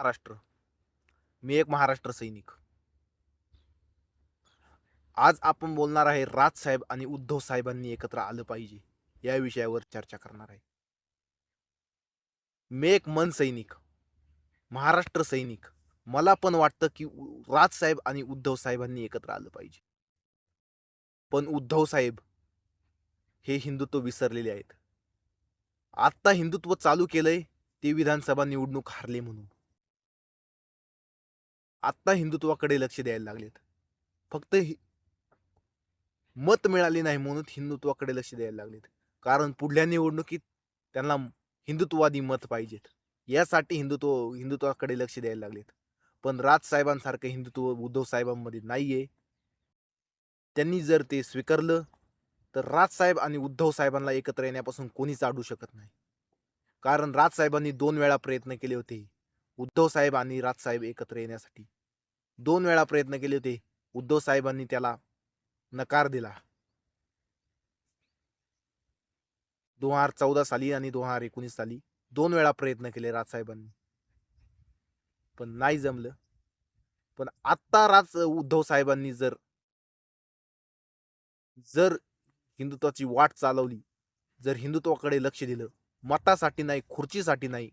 महाराष्ट्र. मी एक महाराष्ट्र सैनिक. आज आपण बोलणार आहे राज साहेब आणि उद्धव साहेबांनी एकत्र आलं पाहिजे या विषयावर चर्चा करणार आहे. मी एक मन सैनिक महाराष्ट्र सैनिक. मला पण वाटतं की राज साहेब आणि उद्धव साहेबांनी एकत्र आलं पाहिजे. पण उद्धव साहेब हे हिंदुत्व विसरलेले आहेत. आत्ता हिंदुत्व चालू केलंय ते विधानसभा निवडणूक हारले म्हणून. आत्ता हिंदुत्वाकडे लक्ष द्यायला लागलेत. फक्त मत मिळाले नाही म्हणून हिंदुत्वाकडे लक्ष द्यायला लागलेत. कारण पुढल्या निवडणुकीत त्यांना हिंदुत्ववादी मत पाहिजेत. यासाठी हिंदुत्व हिंदुत्वाकडे लक्ष द्यायला लागलेत. पण राज साहेबांसारखं हिंदुत्व उद्धव साहेबांमध्ये नाहीये. त्यांनी जर ते स्वीकारलं तर राजसाहेब आणि उद्धव साहेबांना एकत्र येण्यापासून कोणीच अडू शकत नाही. कारण राजसाहेबांनी दोन वेळा प्रयत्न केले होते. उद्धव साहेब आणि राजसाहेब एकत्र येण्यासाठी. दोन वेळा प्रयत्न केले होते. उद्धव साहेबांनी त्याला नकार दिला. दोन हजार चौदा साली आणि दोन हजार एकोणीस साली दोन वेळा प्रयत्न केले राजसाहेबांनी पण नाही जमलं. पण आत्ता राज उद्धव साहेबांनी जर जर हिंदुत्वाची वाट चालवली जर हिंदुत्वाकडे लक्ष दिलं मतासाठी नाही खुर्चीसाठी नाही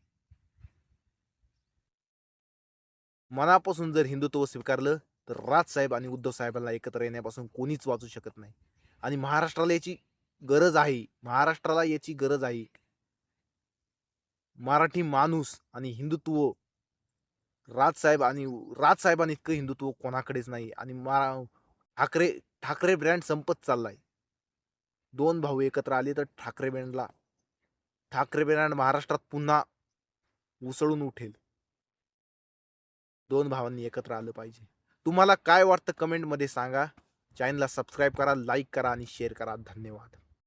मनापासून जर हिंदुत्व स्वीकारलं तर राजसाहेब आणि उद्धव साहेबांना एकत्र येण्यापासून कोणीच वाचू शकत नाही. आणि महाराष्ट्राला याची गरज आहे महाराष्ट्राला याची गरज आहे. मराठी माणूस आणि हिंदुत्व राजसाहेब आणि राजसाहेबांनी इतकं हिंदुत्व कोणाकडेच नाही आणि मा- ठाकरे ठाकरे ब्रँड संपत चाललाय. दोन भाऊ एकत्र आले तर ठाकरे ब्रँडला ठाकरे ब्रँड महाराष्ट्रात पुन्हा उसळून उठेल. दोन भावांनी एकत्र आलं पाहिजे. तुम्हाला काय वाटतं कमेंटमध्ये सांगा. चॅनलला सबस्क्राईब करा लाईक करा आणि शेअर करा. धन्यवाद.